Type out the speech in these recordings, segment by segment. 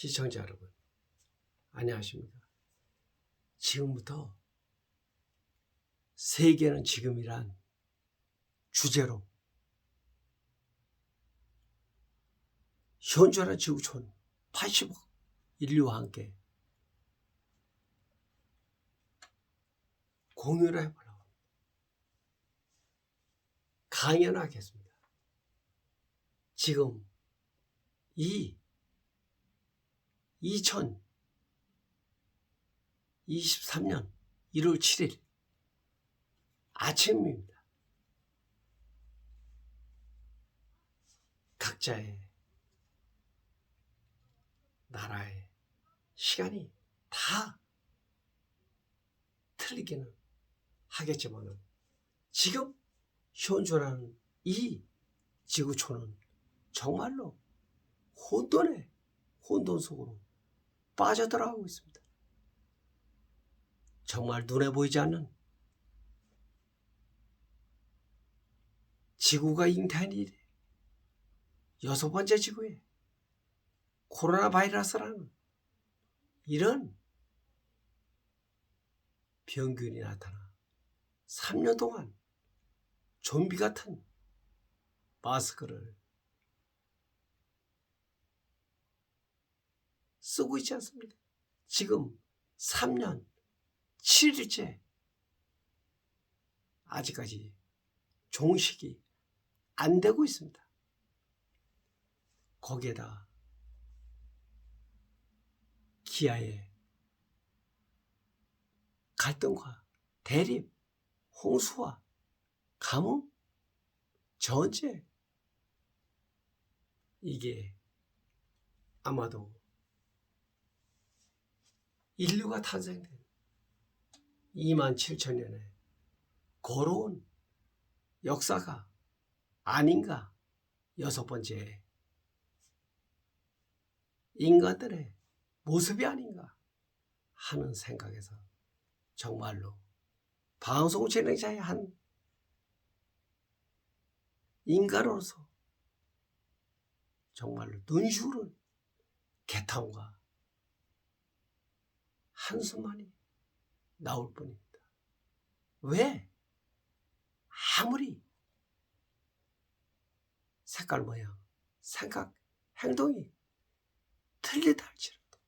시청자 여러분, 안녕하십니까? 지금부터 세계는 지금이란 주제로 현존한 지구촌 80억 인류와 함께 공유를 해보려고. 강연하겠습니다. 지금 이 2023년 1월 7일 아침입니다. 각자의 나라의 시간이 다 틀리기는 하겠지만은 지금 현존하는 이 지구촌은 정말로 혼돈의 혼돈 속으로 빠져들어가고 있습니다. 정말 눈에 보이지 않는 지구가 잉태한 일이 여섯 번째 지구에 코로나 바이러스라는 이런 병균이 나타나 3년 동안 좀비 같은 마스크를 쓰고 있지 않습니까? 지금 3년 7일째 아직까지 종식이 안 되고 있습니다. 거기에다 기아의 갈등과 대립, 홍수와 가뭄, 전쟁 이게 아마도 인류가 탄생된 2만 7천 년의 고로운 역사가 아닌가 여섯 번째 인간들의 모습이 아닌가 하는 생각에서 정말로 방송 진행자의 한 인간으로서 정말로 눈시울은 개탄과 한숨만이 나올 뿐입니다. 왜? 아무리 색깔 모양, 생각, 행동이 틀리다 할지라도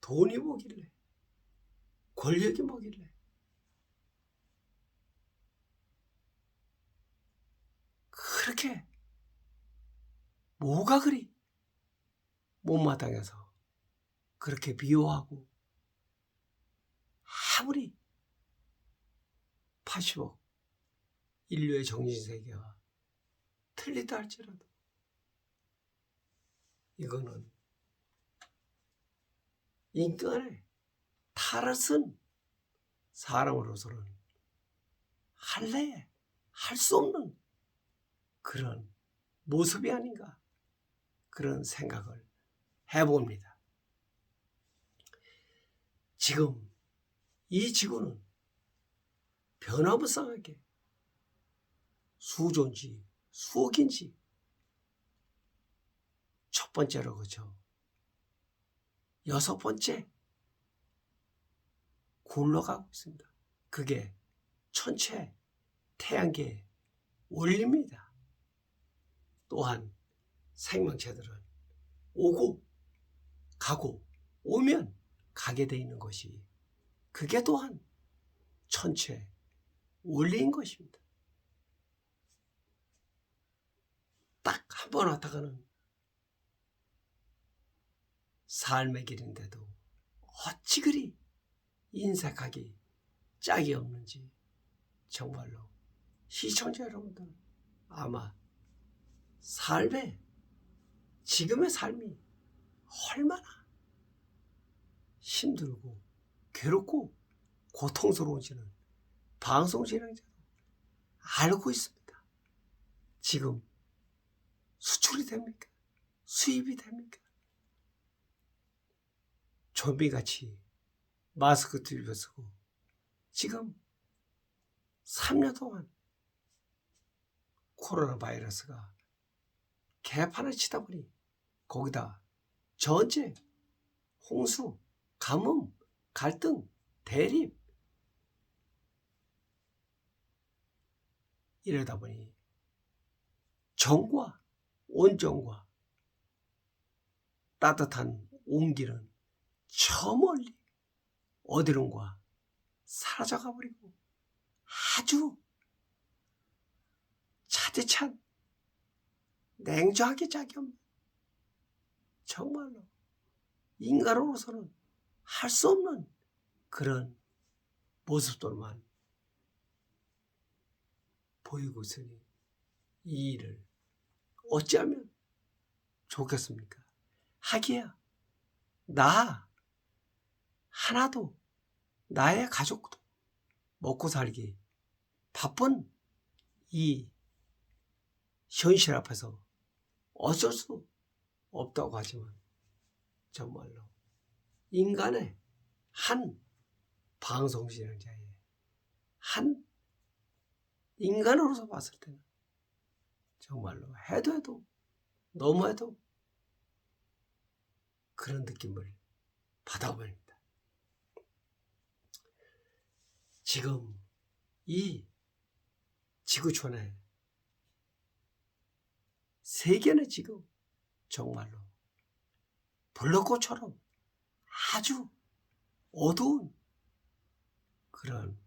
돈이 뭐길래 권력이 뭐길래 그렇게 뭐가 그리 못마땅해서 그렇게 미워하고 아무리 80억 인류의 정신세계와 틀리다 할지라도 이거는 인간의 탈을 쓴 사람으로서는 할래 할 수 없는 그런 모습이 아닌가 그런 생각을 해봅니다. 지금 이 지구는 변화무쌍하게 수조인지 수억인지 첫 번째로 그죠. 여섯 번째 굴러가고 있습니다. 그게 천체 태양계의 원리입니다. 또한 생명체들은 오고 가고 오면 가게 돼 있는 것이 그게 또한 천체 원리인 것입니다. 딱 한 번 왔다가는 삶의 길인데도 어찌 그리 인색하기 짝이 없는지 정말로 시청자 여러분들 아마 삶의 지금의 삶이 얼마나 힘들고 괴롭고 고통스러운지는 방송 진행자도 알고 있습니다. 지금 수출이 됩니까? 수입이 됩니까? 좀비같이 마스크 들고 쓰고 지금 3년 동안 코로나 바이러스가 개판을 치다 보니 거기다 전쟁, 홍수, 가뭄, 갈등, 대립. 이러다 보니 정과 온정과 따뜻한 온기는 저 멀리 어디론가 사라져가 버리고 아주 차디찬 냉정하게 짝이 없는 정말로 인간으로서는 할 수 없는 그런 모습들만 보이고 있으니 이 일을 어찌하면 좋겠습니까? 하기야 나 하나도 나의 가족도 먹고 살기 바쁜 이 현실 앞에서 어쩔 수 없다고 하지만 정말로 인간의 한 방송 진행자의 한 인간으로서 봤을 때는 정말로 해도 해도 너무 해도 그런 느낌을 받아버립니다. 지금 이 지구촌에 세계는 지금 정말로 블록꽃처럼 아주 어두운 그런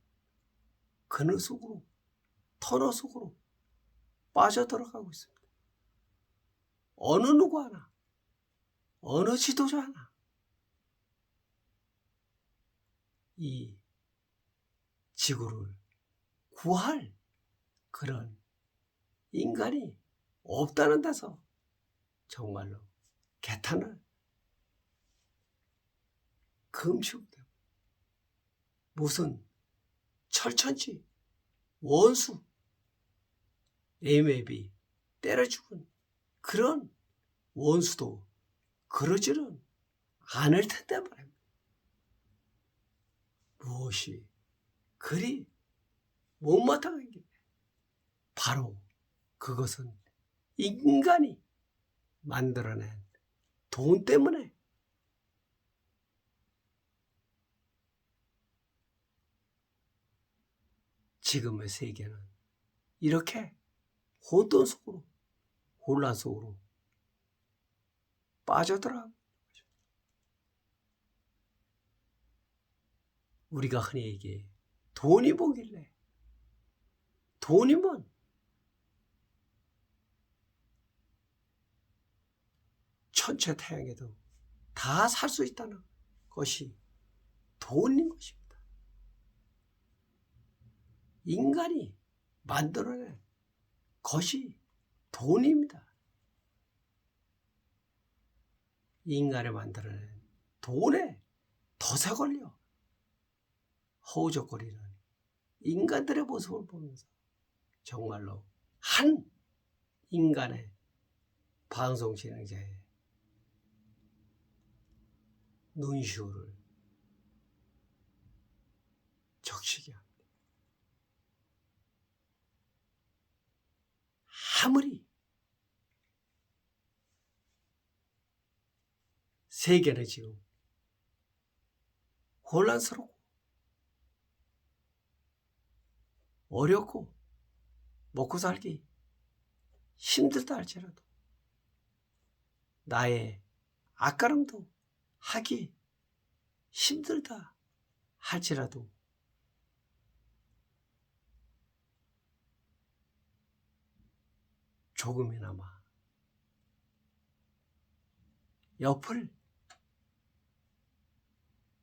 그늘 속으로 터널 속으로 빠져들어가고 있습니다. 어느 누구 하나, 어느 지도자 하나, 이 지구를 구할 그런 인간이 없다는 데서 정말로 개탄을 되고 무슨 철천지 원수 애매비 때려 죽은 그런 원수도 그러지는 않을 텐데 말입니다. 무엇이 그리 못마땅한 게 바로 그것은 인간이 만들어낸 돈 때문에. 지금의 세계는 이렇게 혼돈 속으로 혼란 속으로 빠져들어 우리가 흔히 얘기해 돈이 뭐길래? 돈이면 천체 태양에도 다 살 수 있다는 것이 돈인 것입니다. 인간이 만들어낸 것이 돈입니다. 인간이 만들어낸 돈에 덫에 걸려 허우적거리는 인간들의 모습을 보면서 정말로 한 인간의 방송 진행자의 눈시울을 적시게 합니다. 아무리 세계는 지금 혼란스럽고 어렵고 먹고 살기 힘들다 할지라도 나의 아까름도 하기 힘들다 할지라도 조금이나마 옆을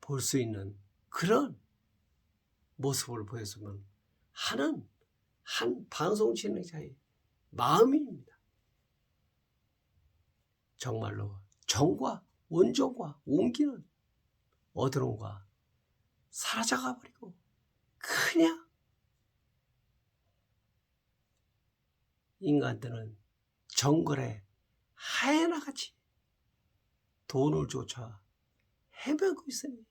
볼 수 있는 그런 모습을 보였으면 하는 한 방송 진행자의 마음입니다. 정말로 정과 원정과 온기는 어디론가 사라져가 버리고 그냥 인간들은 정글에 하에나같이 돈을 쫓아 헤매고 있으니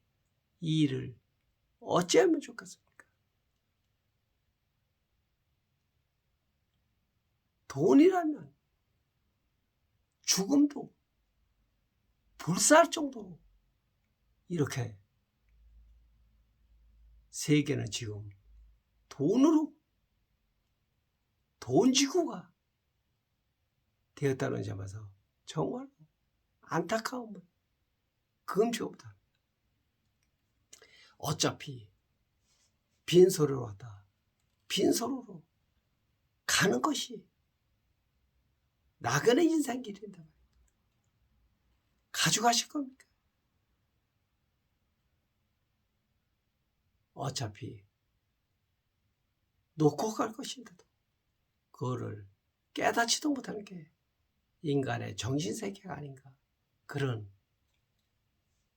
이 일을 어찌하면 좋겠습니까? 돈이라면 죽음도 불사할 정도로 이렇게 세계는 지금 돈으로 돈 지구가 되었다는 점에서 정말 안타까움은 금치 없다. 어차피 빈소리로 왔다. 빈소리로 가는 것이 나그네 인생길인다. 가져가실 겁니까? 어차피 놓고 갈 것인데도 그거를 깨닫지도 못하는 게 인간의 정신세계가 아닌가 그런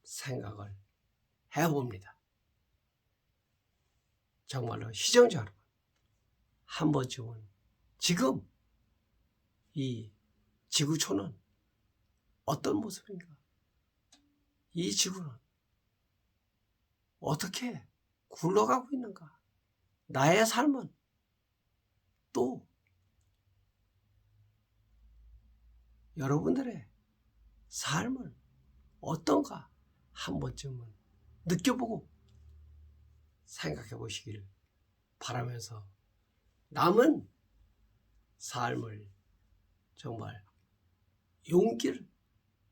생각을 해봅니다. 정말로 시청자 여러분 한 번쯤은 지금 이 지구촌은 어떤 모습인가? 이 지구는 어떻게 굴러가고 있는가? 나의 삶은 또 여러분들의 삶은 어떤가 한 번쯤은 느껴보고 생각해 보시길 바라면서 남은 삶을 정말 용기를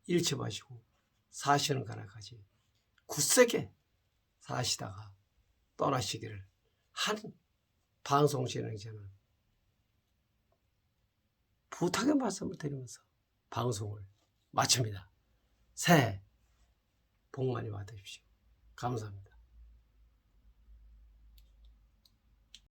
잃지 마시고 사시는 가나까지 굳세게 사시다가 떠나시기를 한 방송 진행자는 부탁의 말씀을 드리면서 방송을 마칩니다. 새해 복 많이 받으십시오. 감사합니다.